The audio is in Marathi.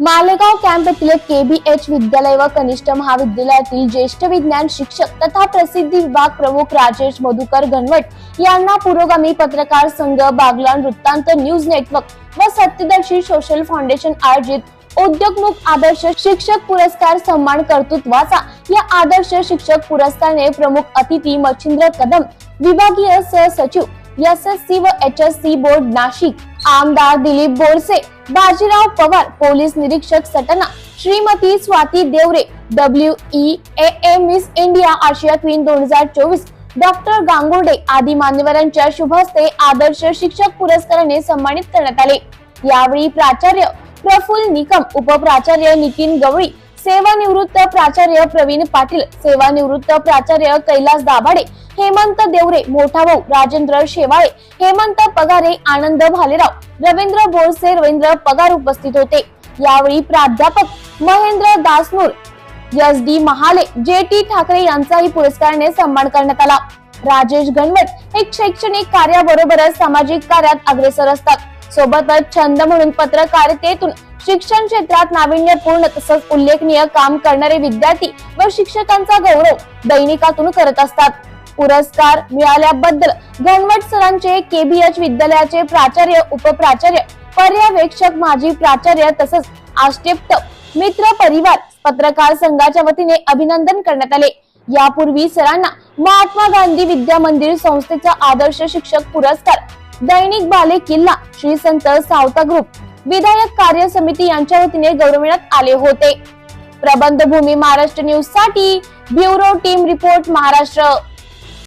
मालेगाव कॅम्प येथील केबीएच विद्यालय व कनिष्ठ महाविद्यालयातील ज्येष्ठ विज्ञान शिक्षक तथा प्रसिद्धी विभाग प्रमुख राजेश मधुकर घनवट यांना पुरोगामी पत्रकार संघ बागलान वृत्तांत न्यूज नेटवर्क व सत्यदर्शी सोशल फाउंडेशन आयोजित उद्योगमुख आदर्श शिक्षक पुरस्कार सन्मान कर्तृत्वाचा या आदर्श शिक्षक पुरस्काराने प्रमुख अतिथी मच्छिंद्र कदम विभागीय सहसचिव एस एस सी व H S C board Nashik आमदार दिलीप बोरसे बाजीराव पवार पोलीस निरीक्षक Satana Shrimati Swati Deore W E A A Miss India Asia queen दोन हजार चोवीस डॉक्टर गांगुर्डे आदी मान्यवरांच्या शुभ हस्ते आदर्श शिक्षक पुरस्काराने सन्मानित करण्यात आले. यावेळी प्राचार्य प्रफुल्ल निकम उपप्राचार्य नितीन गवळी सेवानिवृत्त प्राचार्य प्रवीण पाटील सेवानिवृत्त प्राचार्य कैलास दाभाडे हेमंत देवरे मोठा भाऊ राजेंद्र शेवाळे हेमंत पगारे आनंद भालेराव रवींद्र बोरसे रवींद्र पगार उपस्थित होते. यावेळी प्राध्यापक Mahendra Dasnur S D Mahale J T Thackeray यांचाही पुरस्काराने सन्मान करण्यात आला. राजेश गणवत हे शैक्षणिक कार्याबरोबरच सामाजिक कार्यात अग्रेसर असतात. सोबतच छंद म्हणून पत्रकारितेतून शिक्षण क्षेत्रात नाविन्यपूर्ण तसंच उल्लेखनीय काम करणारे विद्यार्थी व शिक्षकांचा गौरव दैनिकातून करत असतात. पुरस्कार मिळाल्याबद्दल घनवट सरांचे केबीएच विद्यालयाचे प्राचार्य उपप्राचार्य पर्यवेक्षक माजी प्राचार्य तसंच आक्षेप्त मित्र परिवार पत्रकार संघाच्या वतीने अभिनंदन करण्यात आले. यापूर्वी सरांना महात्मा गांधी विद्या मंदिर संस्थेचा आदर्श शिक्षक पुरस्कार दैनिक बाले किल्ला श्री संत सावता ग्रुप विधायक कार्य समिती यांच्या वतीने गौरविण्यात आले होते. प्रबंध भूमी महाराष्ट्र न्यूजसाठी ब्युरो टीम रिपोर्ट महाराष्ट्र.